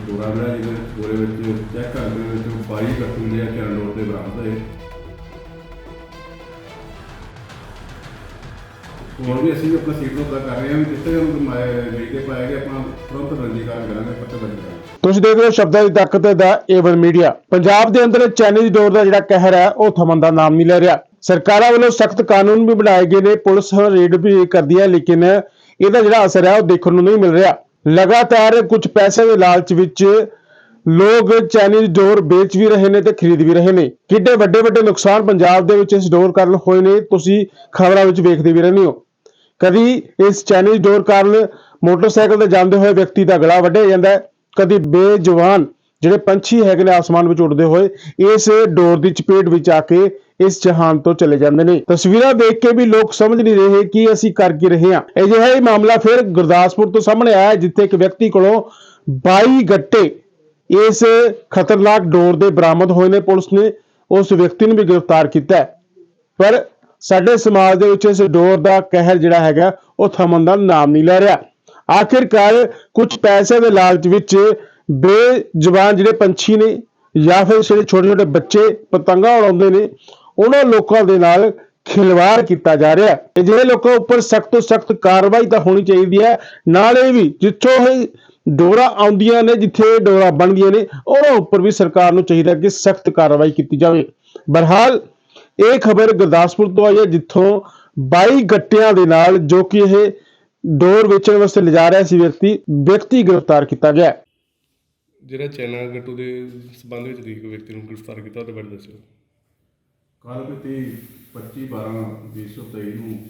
ਦੋਰਾ ਮਿਲਿਆ ਜਿਹਦੇ ਵਿੱਚ ਬੋਰੇ ਵਿੱਚ ਚੈੱਕ ਕਰਦੇ ਵਿੱਚ 22 ਗੱਟੂ ਜਿਹੜੇ ਆ ਚਰਨ ਰੋਡ ਤੇ ਬਰਾਮਦ ਹੋਏ। ਹੋਰ ਵੀ ਅਸੀਂ ਆਪਣਾ ਸੀਟ ਤੋਂ ਕਰ ਰਹੇ ਹਾਂ ਵੀ ਜਿੱਥੇ ਉਹਨੂੰ ਗਈ ਤੇ ਪਾਇਆ ਗਿਆ, ਆਪਾਂ ਤੁਰੰਤ ਰੰਜੀਕਾਰ ਕਰਾਂਗੇ, ਪੱਤੇ ਦਰਜ ਕਰਾਂਗੇ। ਤੁਸੀਂ ਦੇਖ ਰਹੇ ਹੋ ਸ਼ਬਦਾਂ ਦੀ ਤਾਕਤ ਦਾ ਏਵਨ ਮੀਡੀਆ ਪੰਜਾਬ ਦੇ ਅੰਦਰ ਚਾਈਨੀਜ਼ ਡੋਰ ਦਾ ਜਿਹੜਾ ਕਹਿਰ ਹੈ, ਉਹ ਥਮਨ ਦਾ ਨਾਮ ਨਹੀਂ ਲੈ ਰਿਹਾ। ਸਰਕਾਰਾਂ ਵੱਲੋਂ ਸਖਤ ਕਾਨੂੰਨ ਵੀ ਬਣਾਏ ਗਏ ਨੇ, ਪੁਲਿਸ ਰੇਡ ਵੀ ਕਰਦੀ ਹੈ, ਲੇਕਿਨ ਇਹਦਾ ਜਿਹੜਾ ਅਸਰ ਹੈ, ਉਹ ਦੇਖਣ ਨੂੰ ਨਹੀਂ ਮਿਲ ਰਿਹਾ। ਲਗਾਤਾਰ ਕੁਝ ਪੈਸੇ ਦੇ ਲਾਲਚ ਵਿੱਚ ਲੋਕ ਚਾਈਨੀਜ਼ ਡੋਰ ਵੇਚ ਵੀ ਰਹੇ ਨੇ ਤੇ ਖਰੀਦ ਵੀ ਰਹੇ ਨੇ। ਕਿੱਡੇ ਵੱਡੇ ਵੱਡੇ ਨੁਕਸਾਨ ਪੰਜਾਬ ਦੇ ਵਿੱਚ ਇਸ ਡੋਰ ਕਾਰਨ ਹੋਏ ਨੇ, ਤੁਸੀਂ ਖਬਰਾਂ ਵਿੱਚ ਵੇਖਦੇ ਵੀ ਰਹਿੰਦੇ ਹੋ। ਕਦੀ ਇਸ ਚਾਈਨੀਜ਼ ਡੋਰ ਕਾਰਨ ਮੋਟਰਸਾਈਕਲ ਤੇ ਜਾਂਦੇ ਹੋਏ ਵਿਅਕਤੀ ਦਾ ਗਲਾ ਵੱਢਿਆ ਜਾਂਦਾ ਹੈ, ਕਦੀ ਬੇਜਵਾਨ ਜਿਹੜੇ ਪੰਛੀ ਹੈਗੇ ਨੇ ਆਸਮਾਨ ਵਿੱਚ ਉੱਡਦੇ ਹੋਏ, ਇਸ ਡੋਰ ਦੀ ਚਪੇਟ ਵਿੱਚ ਆ ਕੇ ਇਸ ਜਹਾਨ ਤੋਂ ਚਲੇ ਜਾਂਦੇ ਨੇ। ਤਸਵੀਰਾਂ ਦੇਖ ਕੇ ਵੀ ਲੋਕ ਸਮਝ ਨਹੀਂ ਰਹੇ ਕਿ ਅਸੀਂ ਕਰ ਕੀ ਰਹੇ ਹਾਂ। ਅਜਿਹਾ ਹੀ ਮਾਮਲਾ ਫਿਰ ਗੁਰਦਾਸਪੁਰ ਤੋਂ ਸਾਹਮਣੇ ਆਇਆ, ਜਿੱਥੇ ਇੱਕ ਵਿਅਕਤੀ ਕੋਲੋਂ 22 ਗੱਟੇ ਇਸ ਖਤਰਨਾਕ ਡੋਰ ਦੇ ਬਰਾਮਦ ਹੋਏ ਨੇ। ਪੁਲਿਸ ਨੇ ਉਸ ਵਿਅਕਤੀ ਨੂੰ ਵੀ ਗ੍ਰਿਫਤਾਰ ਕੀਤਾ ਪਰ ਸਾਡੇ ਸਮਾਜ ਦੇ ਵਿੱਚ ਇਸ ਡੋਰ ਦਾ ਕਹਿਰ ਜਿਹੜਾ ਹੈਗਾ, ਉਹ ਥਮਨ ਦਾ ਨਾਮ ਨਹੀਂ ਲੈ ਰਿਹਾ। ਆਖਿਰਕਾਰ ਕੁਝ ਪੈਸੇ ਦੇ ਲਾਲਚ ਵਿੱਚ ਬੇਜ਼ੁਬਾਨ ਜਿਹੜੇ ਪੰਛੀ ਨੇ ਜਾਂ ਫਿਰ ਜਿਹੜੇ ਛੋਟੇ ਛੋਟੇ ਬੱਚੇ ਪਤੰਗਾਂ ਉਡਾਉਂਦੇ ਨੇ, ਉਹਨਾਂ ਲੋਕਾਂ ਦੇ ਨਾਲ ਖਿਲਵਾੜ ਕੀਤਾ ਜਾ ਰਿਹਾ ਹੈ। ਜਿਹੜੇ ਲੋਕਾਂ ਉੱਪਰ ਸਖਤ ਤੋਂ ਸਖਤ ਕਾਰਵਾਈ ਤਾਂ ਹੋਣੀ ਚਾਹੀਦੀ ਹੈ, ਨਾਲ ਇਹ ਵੀ ਜਿੱਥੋਂ ਇਹ ਡੋਰਾ ਆਉਂਦੀਆਂ ਨੇ, ਜਿੱਥੇ ਡੋਰਾ ਬਣਦੀਆਂ ਨੇ, ਉਹਨਾਂ ਉੱਪਰ ਵੀ ਸਰਕਾਰ ਨੂੰ ਚਾਹੀਦਾ ਕਿ ਸਖਤ ਕਾਰਵਾਈ ਕੀਤੀ ਜਾਵੇ। ਬਰਹਾਲ ਇਹ ਖਬਰ ਗੁਰਦਾਸਪੁਰ ਤੋਂ ਆਈ ਹੈ, ਜਿੱਥੋਂ 22 ਗੱਟਿਆਂ ਦੇ ਨਾਲ ਜੋ ਕਿ ਇਹ ਡੋਰ ਵੇਚਣ ਵਾਸਤੇ ਲਿਜਾ ਰਿਹਾ ਸੀ ਵਿਅਕਤੀ ਵਿਅਕਤੀ ਗ੍ਰਿਫਤਾਰ ਕੀਤਾ ਗਿਆ ਜਿਹੜਾ ਚੈਨਾ ਗੱਟੂ ਦੇ ਸਬੰਧ ਵਿੱਚ ਤੁਸੀਂ ਕੋਈ ਵਿਅਕਤੀ ਨੂੰ ਗ੍ਰਿਫਤਾਰ ਕੀਤਾ ਉਹਦੇ ਬਾਰੇ ਦੱਸਿਓ। ਕੱਲ੍ਹ ਮਿਤੀ 25 12 2023 ਨੂੰ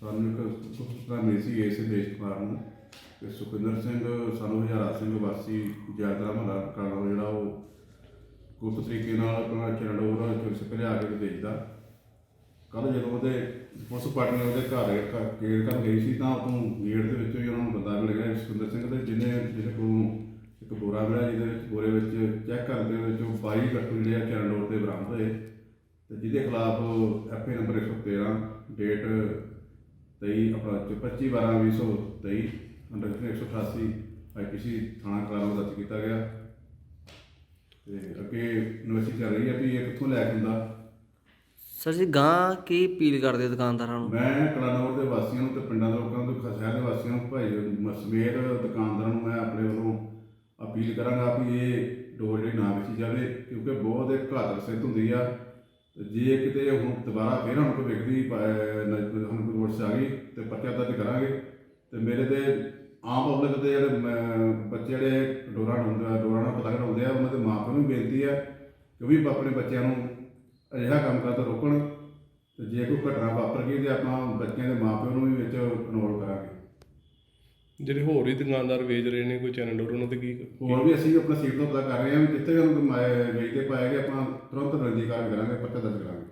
ਸਾਨੂੰ ਇੱਕ ਸੂਚਨਾ ਮਿਲੀ ਸੀ, ਇਸ ਦੇਸ਼ ਕੁਮਾਰ ਨੂੰ। ਕਿ ਸੁਖਿੰਦਰ ਸਿੰਘ ਸਾਨੂੰ ਹਜ਼ਾਰਾ ਸਿੰਘ ਵਾਸੀ ਜਾਦਰਾ ਮਹੱਲਾ ਕਾਲਾ ਜਿਹੜਾ ਉਹ ਗੁਪਤ ਤਰੀਕੇ ਨਾਲ ਆਪਣਾ ਚਰਨੋਰ ਚੁਰਸ ਲਿਆ ਕੇ ਤੇ ਵੇਚਦਾ ਕੱਲ ਜਦੋਂ ਉਹਦੇ ਪੁਲਿਸ ਪਾਰਟੀ ਨੇ ਉਹਦੇ ਘਰ ਘਰ ਗੇੜ ਕਰਨ ਗਈ ਸੀ ਤਾਂ ਉਤੋਂ ਗੇੜ ਦੇ ਵਿੱਚੋਂ ਹੀ ਉਹਨਾਂ ਨੂੰ ਬੰਦਾ ਮਿਲ ਗਿਆ ਸੁਖਿੰਦਰ ਸਿੰਘ ਦੇ, ਜਿਹਨੇ ਜਿਹਦੇ ਕੋਲੋਂ ਇੱਕ ਬੋਰਾ ਮਿਲਿਆ ਜਿਹਦੇ ਵਿੱਚ ਬੋਰੇ ਵਿੱਚ ਚੈੱਕ ਕਰਦੇ ਵਿੱਚ 22 ਗੱਟੂ ਜਿਹੜੇ ਆ ਚਰਨੋਰ ਦੇ ਬਰਾਮਦ ਹੋਏ। ਤੇ ਜਿਹਦੇ ਖਿਲਾਫ ਐਫਏ ਨੰਬਰ 113 ਡੇਟ 23 ਆਪਣਾ 25 12 2023 ਅੰਡਰ 188 ਆਈਪੀਸੀ ਥਾਣਾ ਕਰਾਰੋ ਦਰਜ ਕੀਤਾ ਗਿਆ। ਤੇ ਅੱਗੇ ਇਨਵੈਸਟੀ ਚੱਲ ਰਹੀ ਹੈ ਵੀ ਇਹ ਕਿੱਥੋਂ ਲੈ ਕੇ ਹੁੰਦਾ ਸਰ ਜੀ ਗਾਂ ਕੀ ਅਪੀਲ ਕਰਦੇ ਹੋ ਦੁਕਾਨਦਾਰਾਂ ਨੂੰ? ਮੈਂ ਕਲਾਨੌਰ ਦੇ ਵਾਸੀਆਂ ਨੂੰ ਤੇ ਪਿੰਡਾਂ ਦੇ ਲੋਕਾਂ ਨੂੰ ਤੇ ਸ਼ਹਿਰ ਦੇ ਵਾਸੀਆਂ ਨੂੰ ਭਾਈ ਸਮੇਤ ਦੁਕਾਨਦਾਰਾਂ ਨੂੰ ਮੈਂ ਆਪਣੇ ਵੱਲੋਂ ਅਪੀਲ ਕਰਾਂਗਾ ਵੀ ਇਹ ਡੋਰ ਜਿਹੜੀ ਨਾ ਵੇਚੀ ਜਾਵੇ, ਕਿਉਂਕਿ ਬਹੁਤ ਇੱਕ ਘਾਤਕ ਸਿੱਧ ਹੁੰਦੀ ਆ। ਤੇ ਜੇ ਕਿਤੇ ਹੁਣ ਦੁਬਾਰਾ ਫੇਰ ਹੁਣ ਕੋਈ ਵਿਅਕਤੀ ਹੁਣ ਕੋਈ ਨੋਟਿਸ ਆ ਗਈ, ਤੇ ਪਰਚਾ ਦਰਜ ਕਰਾਂਗੇ। ਤੇ ਮੇਰੇ ਤੇ ਆਮ ਪਬਲਿਕ ਦੇ ਜਿਹੜੇ ਬੱਚੇ ਜਿਹੜੇ ਡੋਰਾਂ ਢਾਉਂਦੇ ਡੋਰਾਂ ਨਾਲ ਪਤੰਗ ਢਾਉਂਦੇ ਆ, ਉਹਨਾਂ ਦੇ ਮਾਪਿਆਂ ਨੂੰ ਬੇਨਤੀ ਆ ਕਿ ਵੀ ਆਪਣੇ ਬੱਚਿਆਂ ਨੂੰ ਅਜਿਹਾ ਕੰਮ ਕਰਦਾ ਰੋਕਣ। ਤੇ ਜੇ ਕੋਈ ਘਟਨਾ ਵਾਪਰ ਗਈ ਤੇ ਆਪਾਂ ਬੱਚਿਆਂ ਦੇ ਮਾਪਿਆਂ ਨੂੰ ਵੀ ਵਿੱਚ ਜਿਹੜੇ ਹੋਰ ਵੀ ਦੁਕਾਨਦਾਰ ਵੇਚ ਰਹੇ ਨੇ, ਕੋਈ ਚੈਨਲ ਡੋਰ, ਉਹਨਾਂ ਤੇ ਕੀ ਹੋਰ ਵੀ ਅਸੀਂ ਆਪਣਾ ਸੀਟ ਤੋਂ ਪਤਾ ਕਰ ਰਹੇ ਹਾਂ ਵੀ ਜਿੱਥੇ ਉਹਨੂੰ ਗਈ ਤੇ ਪਾਇਆ ਗਿਆ, ਆਪਾਂ ਤੁਰੰਤ ਰੰਜੀਕਾਰ ਕਰਾਂਗੇ, ਪੱਤੇ ਦਰਜ ਕਰਾਂਗੇ।